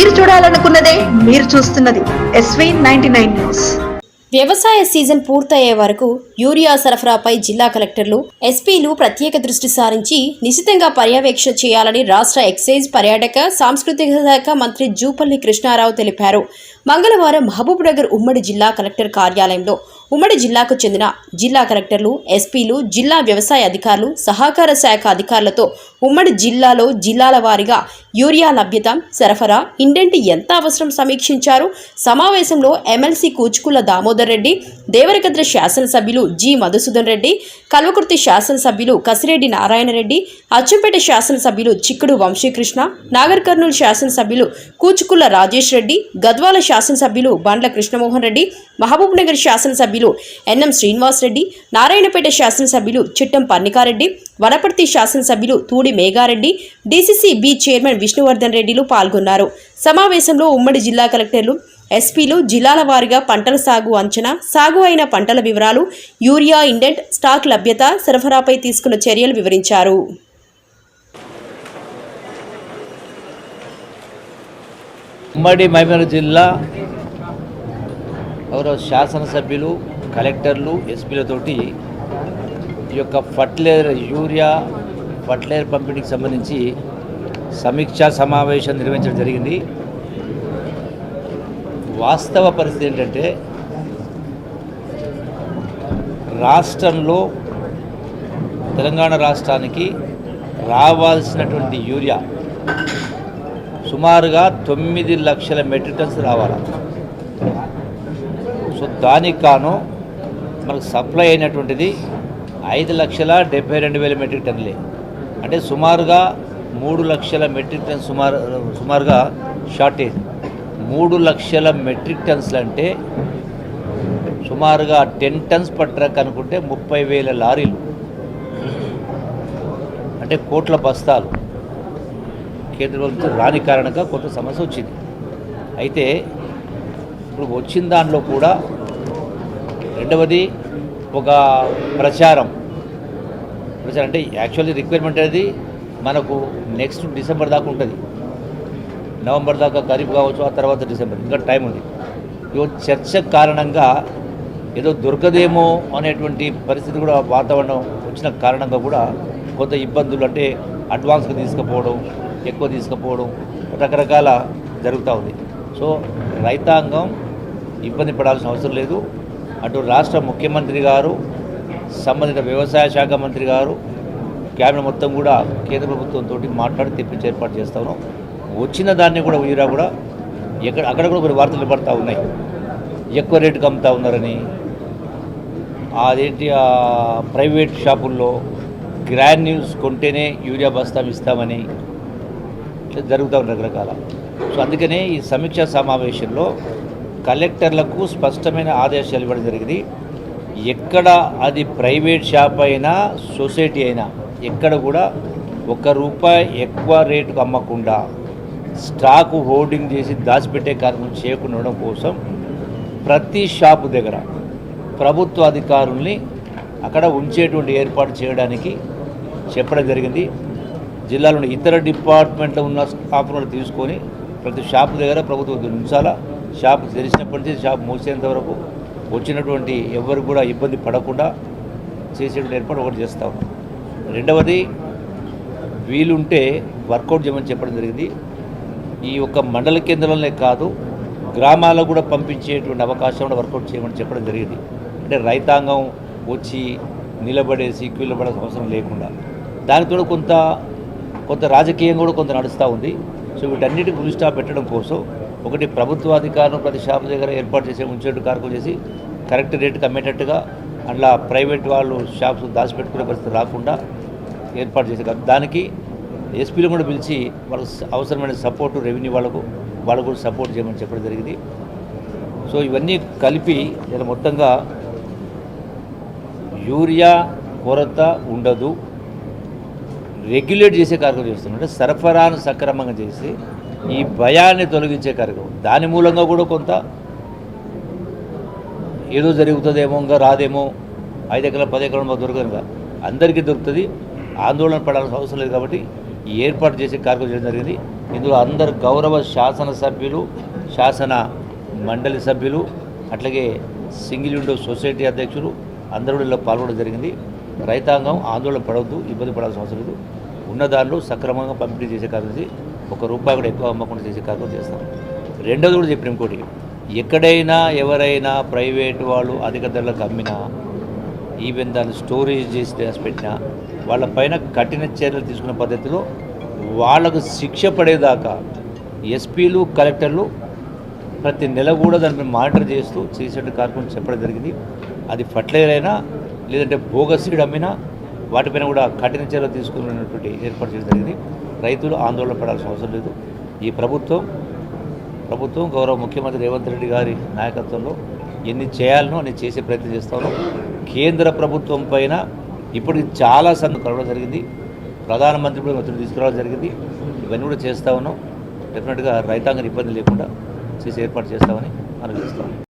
మీరు చూడాలనుకున్నదే మీరు చూస్తున్నది ఎస్వీ నైన్టీ నైన్ న్యూస్ వ్యవసాయ సీజన్ పూర్తయ్యే వరకు యూరియా సరఫరాపై జిల్లా కలెక్టర్లు ఎస్పీలు ప్రత్యేక దృష్టి సారించి నిశితంగా పర్యవేక్షణ చేయాలని రాష్ట్ర ఎక్సైజ్ పర్యాటక సాంస్కృతిక శాఖ మంత్రి జూపల్లి కృష్ణారావు తెలిపారు. మంగళవారం మహబూబ్నగర్ ఉమ్మడి జిల్లా కలెక్టర్ కార్యాలయంలో ఉమ్మడి జిల్లాకు చెందిన జిల్లా కలెక్టర్లు ఎస్పీలు జిల్లా వ్యవసాయ అధికారులు సహకార శాఖ అధికారులతో ఉమ్మడి జిల్లాలో జిల్లాల వారీగా యూరియా లభ్యత సరఫరా ఇండెంట్ ఎంత అవసరం సమీక్షించారు? సమావేశంలో ఎమ్మెల్సీ కూచుకుల దామోదర్ రెడ్డి దేవరకద్ర శాసనసభ్యులు జి మధుసూదన్ రెడ్డి కల్వకుర్తి శాసనసభ్యులు కసిరెడ్డి నారాయణరెడ్డి అచ్చంపేట శాసనసభ్యులు చిక్కుడు వంశీకృష్ణ నాగర్ కర్నూలు శాసనసభ్యులు కూచుకుల రాజేష్ రెడ్డి గద్వాల శాసనసభ్యులు బండ్ల కృష్ణమోహన్ రెడ్డి మహబూబ్నగర్ శాసనసభ్యులు ఎన్ఎం శ్రీనివాస్ రెడ్డి నారాయణపేట శాసనసభ్యులు చిట్టం పర్ణికారెడ్డి వనపర్తి శాసనసభ్యులు Thudi Megha Reddy DCC B chairman Vishnuvardhan రెడ్డిలు పాల్గొన్నారు. సమావేశంలో ఉమ్మడి జిల్లా కలెక్టర్లు ఎస్పీలు జిల్లాల వారీగా పంటల సాగు అంచనా సాగు అయిన పంటల వివరాలు యూరియా ఇండెంట్ స్టాక్ లభ్యత సరఫరాపై తీసుకున్న చర్యలు వివరించారు. ఉమ్మడి మహిమల జిల్లా గౌరవ శాసనసభ్యులు కలెక్టర్లు ఎస్పీలతోటి ఈ యొక్క ఫర్టిలైజర్ యూరియా ఫర్టిలైజర్ పంపిణీకి సంబంధించి సమీక్షా సమావేశం నిర్వహించడం జరిగింది. వాస్తవ పరిస్థితి ఏంటంటే రాష్ట్రంలో తెలంగాణ రాష్ట్రానికి రావాల్సినటువంటి యూరియా సుమారుగా తొమ్మిది లక్షల మెట్రిక్ టన్స్ రావాలి? సో దానికి కాను మనకు సప్లై అయినటువంటిది ఐదు లక్షల డెబ్బై రెండు వేల మెట్రిక్ టన్నులే. అంటే సుమారుగా మూడు లక్షల మెట్రిక్ టన్ సుమారు సుమారుగా షార్టేజ్. మూడు లక్షల మెట్రిక్ టన్స్లు అంటే సుమారుగా టెన్ టన్స్ పర్ ట్రక్ అనుకుంటే ముప్పై వేల లారీలు. అంటే కోట్ల బస్తాలు. కేంద్ర ప్రభుత్వం రాని కారణంగా కొంత సమస్య వచ్చింది. అయితే ఇప్పుడు వచ్చిన దానిలో కూడా రెండవది ఒక ప్రచారం. ప్రచారం అంటే యాక్చువల్లీ రిక్వైర్మెంట్ అనేది మనకు నెక్స్ట్ డిసెంబర్ దాకా ఉంటుంది. నవంబర్ దాకా ఖరీఫ్ కావచ్చు ఆ తర్వాత డిసెంబర్ ఇంకా టైం ఉంది. ఇవో చర్చ కారణంగా ఏదో దొరకదేమో అనేటువంటి పరిస్థితి కూడా వాతావరణం వచ్చిన కారణంగా కూడా కొంత ఇబ్బందులు అంటే అడ్వాన్స్గా తీసుకుపోవడం ఎక్కువ తీసుకుపోవడం రకరకాల జరుగుతూ ఉంది. సో రైతాంగం ఇబ్బంది పడాల్సిన అవసరం లేదు. అటు రాష్ట్ర ముఖ్యమంత్రి గారు సంబంధిత వ్యవసాయ శాఖ మంత్రి గారు క్యాబినెట్ మొత్తం కూడా కేంద్ర ప్రభుత్వంతో మాట్లాడి తెప్పించి ఏర్పాటు చేస్తాను వచ్చిన దాన్ని కూడా ఊరా కూడా ఎక్కడ అక్కడ కూడా కొన్ని వార్తలు పడతా ఉన్నాయి. ఎక్కువ రేటుకి అమ్ముతా ఉన్నారని. అదేంటి ప్రైవేట్ షాపుల్లో గ్రాన్యూల్స్ కొంటేనే యూరియా బస్తాం ఇస్తామని జరుగుతూ ఉన్నాయి రకరకాల. సో అందుకనే ఈ సమీక్షా సమావేశంలో కలెక్టర్లకు స్పష్టమైన ఆదేశాలు ఇవ్వడం జరిగింది. ఎక్కడ అది ప్రైవేట్ షాప్ అయినా సొసైటీ అయినా ఎక్కడ కూడా ఒక్క రూపాయి ఎక్కువ రేటుకు అమ్మకుండా స్టాకు హోర్డింగ్ చేసి దాచిపెట్టే కార్యక్రమం చేయకుండా ఉండడం కోసం ప్రతి షాపు దగ్గర ప్రభుత్వ అధికారుల్ని అక్కడ ఉంచేటువంటి ఏర్పాటు చేయడానికి చెప్పడం జరిగింది. జిల్లాలోని ఇతర డిపార్ట్మెంట్లో ఉన్న స్టాఫ్ను తీసుకొని ప్రతి షాపు దగ్గర ప్రభుత్వం ఉంచాలా? షాప్ తెరిచినప్పటి నుంచి షాప్ మూసేంత వరకు వచ్చినటువంటి ఎవరు కూడా ఇబ్బంది పడకుండా చేసేటువంటి ఏర్పాటు ఒకటి చేస్తాం రెండవది వీలుంటే వర్కౌట్ చేయమని చెప్పడం జరిగింది. ఈ యొక్క మండల కేంద్రంలోనే కాదు గ్రామాలకు కూడా పంపించేటువంటి అవకాశం కూడా వర్కౌట్ చేయమని చెప్పడం జరిగింది. అంటే రైతాంగం వచ్చి నిలబడేసి క్యూలో పడాల్సిన అవసరం లేకుండా. దానితో కొంత కొంత రాజకీయం కూడా కొంత నడుస్తూ ఉంది. సో వీటన్నిటి ఫుల్ పెట్టడం కోసం ఒకటి ప్రభుత్వ అధికారులు ప్రతి షాపు దగ్గర ఏర్పాటు చేసే ఉంచేట్టు కార్యక్రమం చేసి కరెక్ట్ రేటుకి అమ్మేటట్టుగా అట్లా ప్రైవేట్ వాళ్ళు షాప్స్ దాచిపెట్టుకునే పరిస్థితి రాకుండా ఏర్పాటు చేసే దానికి ఎస్పీలు కూడా పిలిచి వాళ్ళకు అవసరమైన సపోర్టు రెవెన్యూ వాళ్ళకు వాళ్ళకు కూడా సపోర్ట్ చేయమని చెప్పడం జరిగింది. సో ఇవన్నీ కలిపి ఇలా మొత్తంగా యూరియా కొరత ఉండదు. రెగ్యులేట్ చేసే కార్యక్రమం చేస్తున్నాం అంటే సరఫరాను సక్రమంగా చేసి ఈ భయాన్ని తొలగించే కార్యక్రమం దాని మూలంగా కూడా కొంత ఏదో జరుగుతుందేమో ఇంకా రాదేమో ఐదు ఎకరాల పది ఎకరాలు మాకు దొరకదుగా అందరికీ దొరుకుతుంది. ఆందోళన పడాల్సిన అవసరం లేదు కాబట్టి ఏర్పాటు చేసే కార్యక్రమం చేయడం జరిగింది. ఇందులో అందరు గౌరవ శాసన సభ్యులు శాసన మండలి సభ్యులు అట్లాగే సింగిల్ విండో సొసైటీ అధ్యక్షులు అందరూ ఇలా పాల్గొనడం జరిగింది. రైతాంగం ఆందోళన పడవద్దు ఇబ్బంది పడాల్సిన అవసరం లేదు. ఉన్న దానిలో సక్రమంగా పంపిణీ చేసే కార్యక్రమం ఒక రూపాయి కూడా ఎక్కువ అమ్మకుండా చేసే కార్యక్రమం చేస్తాం. రెండోది కూడా చెప్పిన ఇంకోటి ఎక్కడైనా ఎవరైనా ప్రైవేటు వాళ్ళు అధిక ధరలకు అమ్మినా ఈవెన్ దాన్ని స్టోరేజ్ చేసి చేసి పెట్టినా వాళ్ళపైన కఠిన చర్యలు తీసుకున్న పద్ధతిలో వాళ్ళకు శిక్ష పడేదాకా ఎస్పీలు కలెక్టర్లు ప్రతి నెల కూడా దాన్ని మానిటర్ చేస్తూ చేసేట్టు కార్యక్రమం చెప్పడం జరిగింది. అది ఫర్టిలైజర్ అయినా లేదంటే బోగస్ సీడ్ అమ్మినా వాటిపైన కూడా కఠిన చర్యలు తీసుకున్నటువంటి ఏర్పాటు చేయడం జరిగింది. రైతులు ఆందోళన పడాల్సిన అవసరం లేదు. ఈ ప్రభుత్వం ప్రభుత్వం గౌరవ ముఖ్యమంత్రి రేవంత్ రెడ్డి గారి నాయకత్వంలో ఎన్ని చేయాలనో అని చేసే ప్రయత్నం చేస్తాను కేంద్ర ప్రభుత్వం పైన ఇప్పటికి చాలా సందు కలవడం జరిగింది. ప్రధానమంత్రి కూడా ఒత్తిడి తీసుకురావడం జరిగింది. ఇవన్నీ కూడా చేస్తా ఉన్నాం. డెఫినెట్గా రైతాంగం ఇబ్బంది లేకుండా చేసి ఏర్పాటు చేస్తామని అనుభవిస్తాం